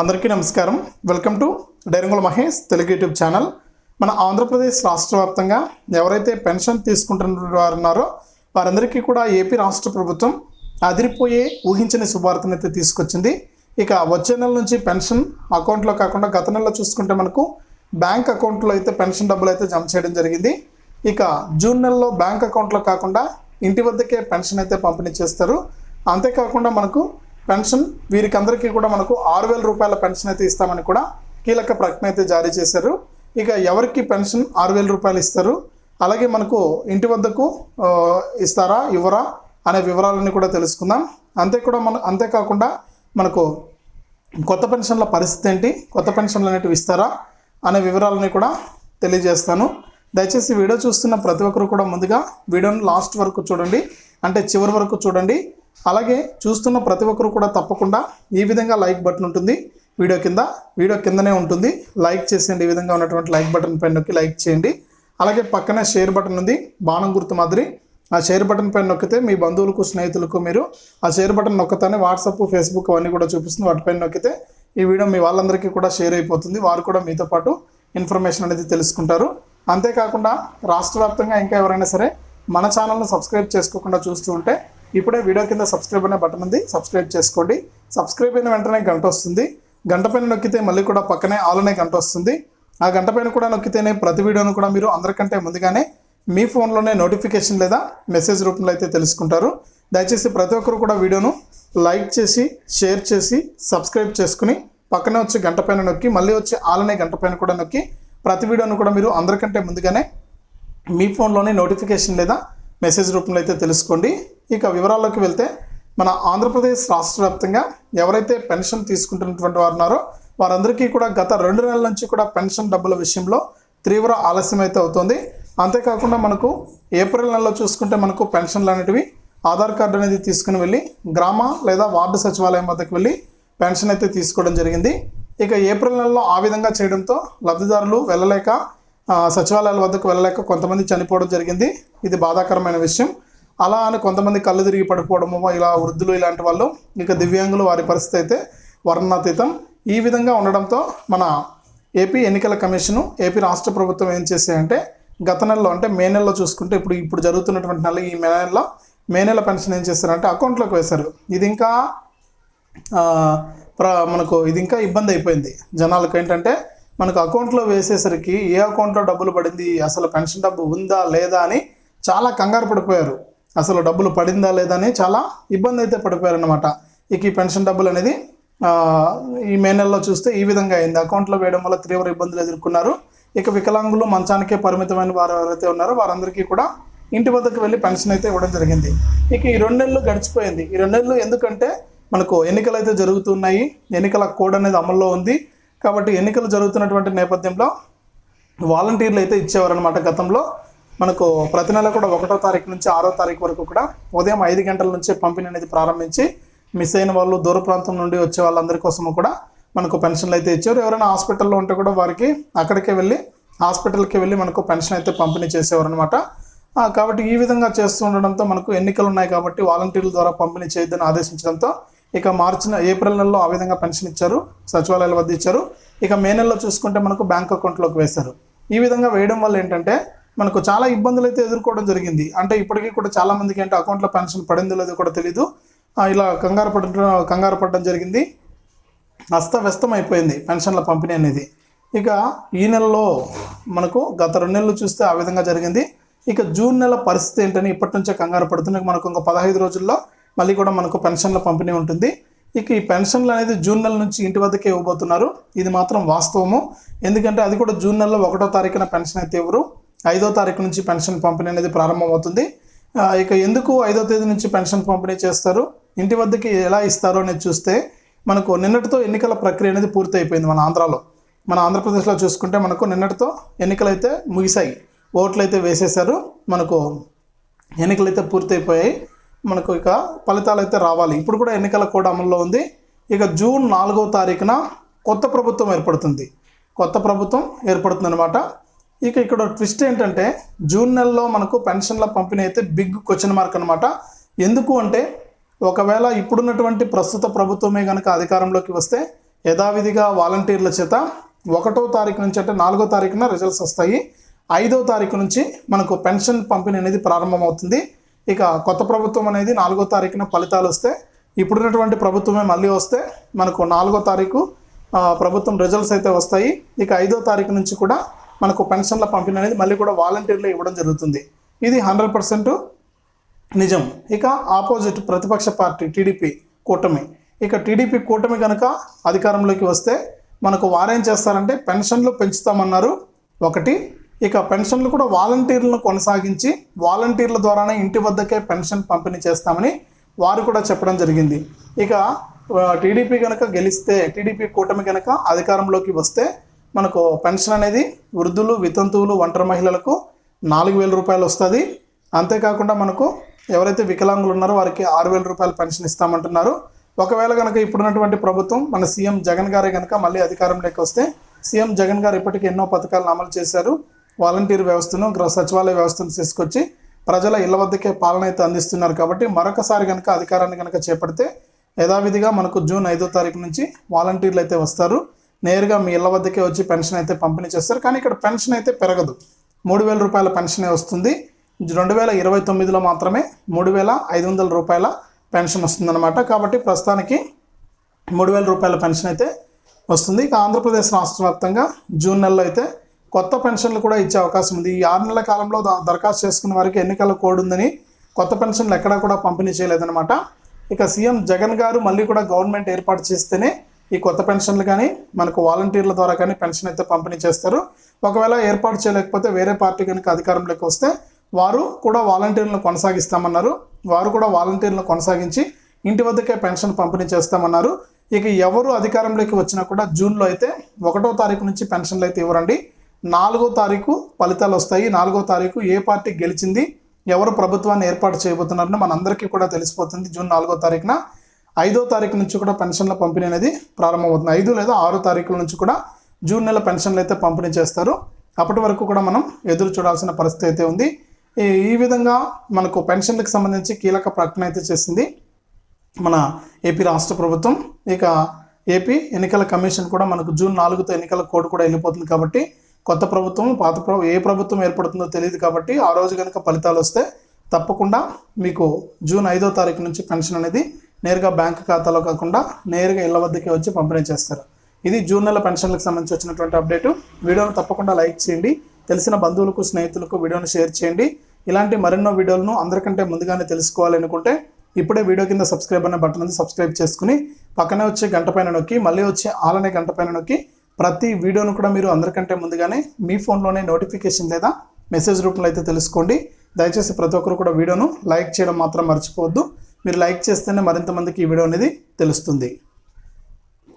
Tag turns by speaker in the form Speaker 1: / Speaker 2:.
Speaker 1: అందరికీ నమస్కారం. Welcome to డైరంగుల Mahesh Telugu YouTube channel. మన ఆంధ్రప్రదేశ్ రాష్ట్ర వ్యాప్తంగా ఎవరైతే పెన్షన్ తీసుకుంటున్న వారు ఉన్నారో వారందరికీ కూడా ఏపీ రాష్ట్ర ప్రభుత్వం అదిరిపోయే ఊహించని శుభార్తను అయితే తీసుకొచ్చింది. ఇక వచ్చే నెల నుంచి పెన్షన్ అకౌంట్లో కాకుండా గత నెలలో చూసుకుంటే మనకు బ్యాంక్ అకౌంట్లో అయితే పెన్షన్ డబ్బులు అయితే జమ చేయడం జరిగింది. ఇక జూన్ నెలలో బ్యాంక్ అకౌంట్లో కాకుండా ఇంటి వద్దకే పెన్షన్ అయితే పంపిణీ చేస్తారు. అంతేకాకుండా మనకు పెన్షన్. వీరికి అందరికీ కూడా మనకు ఆరు వేల రూపాయల పెన్షన్ అయితే ఇస్తామని కూడా కీలక ప్రకటన అయితే జారీ చేశారు. ఇక ఎవరికి పెన్షన్ ఆరు వేల రూపాయలు ఇస్తారు? అలాగే మనకు ఇంటి వద్దకు ఇస్తారా ఇవ్వరా అనే వివరాలన్నీ కూడా తెలుసుకుందాం. అంతే కూడా మన అంతేకాకుండా మనకు కొత్త పెన్షన్ల పరిస్థితి ఏంటి? కొత్త పెన్షన్లు అనేటివి ఇస్తారా అనే వివరాలని కూడా తెలియజేస్తాను. దయచేసి వీడియో చూస్తున్న ప్రతి ఒక్కరు కూడా ముందుగా వీడియోని లాస్ట్ వరకు చూడండి. అంటే చివరి వరకు చూడండి. అలాగే చూస్తున్న ప్రతి ఒక్కరు కూడా తప్పకుండా ఈ విధంగా లైక్ బటన్ ఉంటుంది. వీడియో కింద వీడియో కిందనే ఉంటుంది. లైక్ చేసేయండి. ఈ విధంగా ఉన్నటువంటి లైక్ బటన్ పైన నొక్కి లైక్ చేయండి. అలాగే పక్కనే షేర్ బటన్ ఉంది. బాణం గుర్తు మాదిరి. ఆ షేర్ బటన్ పైన నొక్కితే మీ బంధువులకు స్నేహితులకు మీరు ఆ షేర్ బటన్ నొక్కతానే వాట్సాప్ ఫేస్బుక్ అవన్నీ కూడా చూపిస్తుంది. వాటిపైన నొక్కితే ఈ వీడియో మీ వాళ్ళందరికీ కూడా షేర్ అయిపోతుంది. వారు కూడా మీతో పాటు ఇన్ఫర్మేషన్ అనేది తెలుసుకుంటారు. అంతేకాకుండా రాష్ట్ర వ్యాప్తంగా ఇంకా ఎవరైనా సరే మన ఛానల్ను సబ్స్క్రైబ్ చేసుకోకుండా చూస్తూ ఉంటే ఇప్పుడే వీడియో కింద సబ్స్క్రైబ్ అనే బటన్ ఉంది. సబ్స్క్రైబ్ చేసుకోండి. సబ్స్క్రైబ్ అయిన వెంటనే గంట వస్తుంది. గంట పైన నొక్కితే మళ్ళీ కూడా పక్కనే ఆల్ అనే గంట వస్తుంది. ఆ గంట పైన కూడా నొక్కితేనే ప్రతి వీడియోను కూడా మీరు అందరికంటే ముందుగానే మీ ఫోన్లోనే నోటిఫికేషన్ లేదా మెసేజ్ రూపంలో అయితే తెలుసుకుంటారు. దయచేసి ప్రతి ఒక్కరు కూడా వీడియోను లైక్ చేసి షేర్ చేసి సబ్స్క్రైబ్ చేసుకుని పక్కనే వచ్చి గంట పైన నొక్కి మళ్ళీ వచ్చి ఆలనే గంట పైన కూడా నొక్కి ప్రతి వీడియోను కూడా మీరు అందరికంటే ముందుగానే మీ ఫోన్లోనే నోటిఫికేషన్ లేదా మెసేజ్ రూపంలో అయితే తెలుసుకోండి. ఇక వివరాల్లోకి వెళ్తే మన ఆంధ్రప్రదేశ్ రాష్ట్ర వ్యాప్తంగా ఎవరైతే పెన్షన్ తీసుకుంటున్నటువంటి వారు ఉన్నారో వారందరికీ కూడా గత రెండు నెలల నుంచి కూడా పెన్షన్ డబ్బుల విషయంలో తీవ్ర ఆలస్యం అయితే అవుతుంది. అంతేకాకుండా మనకు ఏప్రిల్ నెలలో చూసుకుంటే మనకు పెన్షన్లు అనేటివి ఆధార్ కార్డు అనేది తీసుకుని వెళ్ళి గ్రామ లేదా వార్డు సచివాలయం వద్దకు వెళ్ళి పెన్షన్ అయితే తీసుకోవడం జరిగింది. ఇక ఏప్రిల్ నెలలో ఆ విధంగా చేయడంతో లబ్ధిదారులు వెళ్ళలేక సచివాలయాల వద్దకు వెళ్ళలేక కొంతమంది చనిపోవడం జరిగింది. ఇది బాధాకరమైన విషయం. అలా అని కొంతమంది కళ్ళు తిరిగి పడిపోవడము ఇలా వృద్ధులు ఇలాంటి వాళ్ళు ఇక దివ్యాంగులు వారి పరిస్థితి అయితే వర్ణాతీతం. ఈ విధంగా ఉండడంతో మన ఏపీ ఎన్నికల కమిషను ఏపీ రాష్ట్ర ప్రభుత్వం ఏం చేసాయంటే గత నెలలో అంటే మే నెలలో చూసుకుంటే ఇప్పుడు ఇప్పుడు జరుగుతున్నటువంటి నెల ఈ మే నెలలో మే నెల పెన్షన్ ఏం చేశారంటే అకౌంట్లోకి వేశారు. ఇది ఇంకా ప్ర మనకు ఇది ఇంకా ఇబ్బంది అయిపోయింది. జనాలకు ఏంటంటే మనకు అకౌంట్లో వేసేసరికి ఏ అకౌంట్లో డబ్బులు పడింది అసలు పెన్షన్ డబ్బు ఉందా లేదా అని చాలా కంగారు పడిపోయారు. అసలు డబ్బులు పడిందా లేదా అని చాలా ఇబ్బంది అయితే పడిపోయారనమాట ఇక ఈ పెన్షన్ డబ్బులు అనేది ఈ మే నెలలో చూస్తే ఈ విధంగా అయింది. అకౌంట్లో వేయడం వల్ల తీవ్ర ఇబ్బందులు ఎదుర్కొన్నారు. ఇక వికలాంగులు మంచానికే పరిమితమైన వారు ఎవరైతే ఉన్నారో వారందరికీ కూడా ఇంటి వద్దకు వెళ్ళి పెన్షన్ అయితే ఇవ్వడం జరిగింది. ఇక ఈ రెండు నెలలు గడిచిపోయింది. ఈ రెండు నెలలు ఎందుకంటే మనకు ఎన్నికలు అయితే జరుగుతున్నాయి. ఎన్నికల కోడ్ అనేది అమల్లో ఉంది. కాబట్టి ఎన్నికలు జరుగుతున్నటువంటి నేపథ్యంలో వాలంటీర్లు అయితే ఇచ్చేవారనమాట గతంలో. మనకు ప్రతి నెల కూడా ఒకటో తారీఖు నుంచి ఆరో తారీఖు వరకు కూడా ఉదయం ఐదు గంటల నుంచే పంపిణీ అనేది ప్రారంభించి మిస్ అయిన వాళ్ళు దూర ప్రాంతం నుండి వచ్చే వాళ్ళందరి కోసము కూడా మనకు పెన్షన్లు అయితే ఇచ్చారు. ఎవరైనా హాస్పిటల్లో ఉంటే కూడా వారికి అక్కడికే వెళ్ళి హాస్పిటల్కి వెళ్ళి మనకు పెన్షన్ అయితే పంపిణీ చేసేవారు అనమాట కాబట్టి ఈ విధంగా చేస్తూ ఉండడంతో మనకు ఎన్నికలు ఉన్నాయి కాబట్టి వాలంటీర్ల ద్వారా పంపిణీ చేయొద్దని ఆదేశించడంతో ఇక మార్చిన ఏప్రిల్ నెలలో ఆ విధంగా పెన్షన్ ఇచ్చారు సచివాలయాల వద్ద ఇచ్చారు. ఇక మే నెలలో చూసుకుంటే మనకు బ్యాంక్ అకౌంట్లోకి వేశారు. ఈ విధంగా వేయడం వల్ల ఏంటంటే మనకు చాలా ఇబ్బందులు అయితే ఎదుర్కోవడం జరిగింది. అంటే ఇప్పటికీ కూడా చాలా మందికి ఏంటో అకౌంట్లో పెన్షన్ పడిందో లేదో కూడా తెలీదు. ఇలా కంగారు పడటం కంగారు పడడం జరిగింది. అస్తవ్యస్తం అయిపోయింది పెన్షన్ల పంపిణీ అనేది. ఇక ఈ నెలలో మనకు గత రెండు నెలలు చూస్తే ఆ విధంగా జరిగింది. ఇక జూన్ నెల పరిస్థితి ఏంటని ఇప్పటి నుంచే కంగారు పడుతున్నాయి మనకు ఇంకా పదహైదు రోజుల్లో మళ్ళీ కూడా మనకు పెన్షన్ల పంపిణీ ఉంటుంది. ఇక ఈ పెన్షన్లు అనేది జూన్ నెల నుంచి ఇంటి వద్దకే ఇవ్వబోతున్నారు. ఇది మాత్రం వాస్తవము. ఎందుకంటే అది కూడా జూన్ నెలలో ఒకటో తారీఖున పెన్షన్ అయితే ఇవ్వరు. ఐదో తారీఖు నుంచి పెన్షన్ పంపిణీ అనేది ప్రారంభమవుతుంది. ఇక ఎందుకు ఐదో తేదీ నుంచి పెన్షన్ పంపిణీ చేస్తారు? ఇంటి వద్దకి ఎలా ఇస్తారో అనేది చూస్తే మనకు నిన్నటితో ఎన్నికల ప్రక్రియ అనేది పూర్తి అయిపోయింది మన ఆంధ్రాలో. మన ఆంధ్రప్రదేశ్లో చూసుకుంటే మనకు నిన్నటితో ఎన్నికలు అయితే ముగిశాయి. ఓట్లు అయితే వేసేశారు. మనకు ఎన్నికలు అయితే పూర్తయిపోయాయి. మనకు ఇక ఫలితాలు అయితే రావాలి. ఇప్పుడు కూడా ఎన్నికల కోడ్ అమల్లో ఉంది. ఇక జూన్ నాలుగో తారీఖున కొత్త ప్రభుత్వం ఏర్పడుతుంది. కొత్త ప్రభుత్వం ఏర్పడుతుందన్నమాట. ఇక ఇక్కడ ట్విస్ట్ ఏంటంటే జూన్ నెలలో మనకు పెన్షన్ల పంపిణీ అయితే బిగ్ క్వశ్చన్ మార్క్ అనమాట ఎందుకు అంటే ఒకవేళ ఇప్పుడున్నటువంటి ప్రస్తుత ప్రభుత్వమే కనుక అధికారంలోకి వస్తే యథావిధిగా వాలంటీర్ల చేత ఒకటో తారీఖు నుంచి అంటే నాలుగో తారీఖున రిజల్ట్స్ వస్తాయి. ఐదో తారీఖు నుంచి మనకు పెన్షన్ పంపిణీ అనేది ప్రారంభమవుతుంది. ఇక కొత్త ప్రభుత్వం అనేది నాలుగో తారీఖున ఫలితాలు వస్తే ఇప్పుడున్నటువంటి ప్రభుత్వమే మళ్ళీ వస్తే మనకు నాలుగో తారీఖు ప్రభుత్వం రిజల్ట్స్ అయితే వస్తాయి. ఇక ఐదో తారీఖు నుంచి కూడా మనకు పెన్షన్ల పంపిణీ అనేది మళ్ళీ కూడా వాలంటీర్లు ఇవ్వడం జరుగుతుంది. ఇది హండ్రెడ్ పర్సెంట్ నిజం. ఇక ఆపోజిట్ ప్రతిపక్ష పార్టీ టీడీపీ కూటమి. ఇక టీడీపీ కూటమి కనుక అధికారంలోకి వస్తే మనకు వారేం చేస్తారంటే పెన్షన్లు పెంచుతామన్నారు. ఒకటి ఇక పెన్షన్లు కూడా వాలంటీర్లను కొనసాగించి వాలంటీర్ల ద్వారానే ఇంటి వద్దకే పెన్షన్ పంపిణీ చేస్తామని వారు కూడా చెప్పడం జరిగింది. ఇక టీడీపీ కనుక గెలిస్తే టీడీపీ కూటమి కనుక అధికారంలోకి వస్తే మనకు పెన్షన్ అనేది వృద్ధులు వితంతువులు ఒంటరి మహిళలకు నాలుగు వేల రూపాయలు వస్తుంది. అంతేకాకుండా మనకు ఎవరైతే వికలాంగులు ఉన్నారో వారికి ఆరు వేల రూపాయలు పెన్షన్ ఇస్తామంటున్నారు. ఒకవేళ కనుక ఇప్పుడున్నటువంటి ప్రభుత్వం మన సీఎం జగన్ గారే కనుక మళ్ళీ అధికారంలోకి వస్తే సీఎం జగన్ గారు ఇప్పటికీ ఎన్నో పథకాలను అమలు చేశారు. వాలంటీర్ వ్యవస్థను గృహ సచివాలయ వ్యవస్థను తీసుకొచ్చి ప్రజల ఇళ్ళ వద్దకే పాలన అయితే అందిస్తున్నారు కాబట్టి మరొకసారి కనుక అధికారాన్ని కనుక చేపడితే యథావిధిగా మనకు జూన్ ఐదో తారీఖు నుంచి వాలంటీర్లు అయితే వస్తారు. నేరుగా మీ ఇళ్ళ వద్దకే వచ్చి పెన్షన్ అయితే పంపిణీ చేస్తారు. కానీ ఇక్కడ పెన్షన్ అయితే పెరగదు. మూడు వేల రూపాయల పెన్షనే వస్తుంది. రెండు వేల ఇరవై తొమ్మిదిలో మాత్రమే మూడు వేల ఐదు వందల రూపాయల పెన్షన్ వస్తుందన్నమాట. కాబట్టి ప్రస్తుతానికి మూడు వేల రూపాయల పెన్షన్ అయితే వస్తుంది. ఇక ఆంధ్రప్రదేశ్ రాష్ట్ర వ్యాప్తంగా జూన్ నెలలో అయితే కొత్త పెన్షన్లు కూడా ఇచ్చే అవకాశం ఉంది. ఈ ఆరు నెలల కాలంలో దరఖాస్తు చేసుకున్న వారికి ఎన్నికల కోడ్ ఉందని కొత్త పెన్షన్లు ఎక్కడా కూడా పంపిణీ చేయలేదన్నమాట. ఇక సీఎం జగన్ గారు మళ్ళీ కూడా గవర్నమెంట్ ఏర్పాటు చేస్తేనే ఈ కొత్త పెన్షన్లు కానీ మనకు వాలంటీర్ల ద్వారా కానీ పెన్షన్ అయితే పంపిణీ చేస్తారు. ఒకవేళ ఏర్పాటు చేయలేకపోతే వేరే పార్టీ కనుక అధికారంలోకి వస్తే వారు కూడా వాలంటీర్లను కొనసాగిస్తామన్నారు. వారు కూడా వాలంటీర్లను కొనసాగించి ఇంటి వద్దకే పెన్షన్ పంపిణీ చేస్తామన్నారు. ఇక ఎవరు అధికారంలోకి వచ్చినా కూడా జూన్లో అయితే ఒకటో తారీఖు నుంచి పెన్షన్లు అయితే ఇవ్వరండి. నాలుగో తారీఖు ఫలితాలు వస్తాయి. నాలుగో తారీఖు ఏ పార్టీ గెలిచింది ఎవరు ప్రభుత్వాన్ని ఏర్పాటు చేయబోతున్నారని మనందరికీ కూడా తెలిసిపోతుంది జూన్ నాలుగో తారీఖున. ఐదో తారీఖు నుంచి కూడా పెన్షన్ల పంపిణీ అనేది ప్రారంభమవుతుంది. ఐదు లేదా ఆరో తారీఖుల నుంచి కూడా జూన్ నెల పెన్షన్లు అయితే పంపిణీ చేస్తారు. అప్పటి వరకు కూడా మనం ఎదురు చూడాల్సిన పరిస్థితి అయితే ఉంది. ఈ- ఈ విధంగా మనకు పెన్షన్లకు సంబంధించి కీలక ప్రకటన అయితే చేసింది మన ఏపీ రాష్ట్ర ప్రభుత్వం. ఇక ఏపీ ఎన్నికల కమిషన్ కూడా మనకు జూన్ నాలుగుతో ఎన్నికల కోడ్ కూడా వెళ్ళిపోతుంది కాబట్టి కొత్త ప్రభుత్వం పాత ప్రభు ఏ ప్రభుత్వం ఏర్పడుతుందో తెలియదు కాబట్టి ఆ రోజు కనుక ఫలితాలు వస్తే తప్పకుండా మీకు జూన్ ఐదో తారీఖు నుంచి పెన్షన్ అనేది నేరుగా బ్యాంక్ ఖాతాలో కాకుండా నేరుగా ఇళ్ళ వద్దకే వచ్చి పంపిణీ చేస్తారు. ఇది జూన్ నెల పెన్షన్లకు సంబంధించి వచ్చినటువంటి అప్డేటు. వీడియోను తప్పకుండా లైక్ చేయండి. తెలిసిన బంధువులకు స్నేహితులకు వీడియోను షేర్ చేయండి. ఇలాంటి మరెన్నో వీడియోలను అందరికంటే ముందుగానే తెలుసుకోవాలనుకుంటే ఇప్పుడే వీడియో కింద సబ్స్క్రైబ్ అనే బటన్ ఉంది సబ్స్క్రైబ్ చేసుకుని పక్కనే వచ్చే గంట పైన నొక్కి మళ్ళీ వచ్చే ఆలనే గంట పైన నొక్కి ప్రతి వీడియోను కూడా మీరు అందరికంటే ముందుగానే మీ ఫోన్లోనే నోటిఫికేషన్ లేదా మెసేజ్ రూపంలో అయితే తెలుసుకోండి. దయచేసి ప్రతి ఒక్కరు కూడా వీడియోను లైక్ చేయడం మాత్రం మర్చిపోవద్దు. మీరు లైక్ చేస్తేనే మరింత మందికి ఈ వీడియో అనేది తెలుస్తుంది.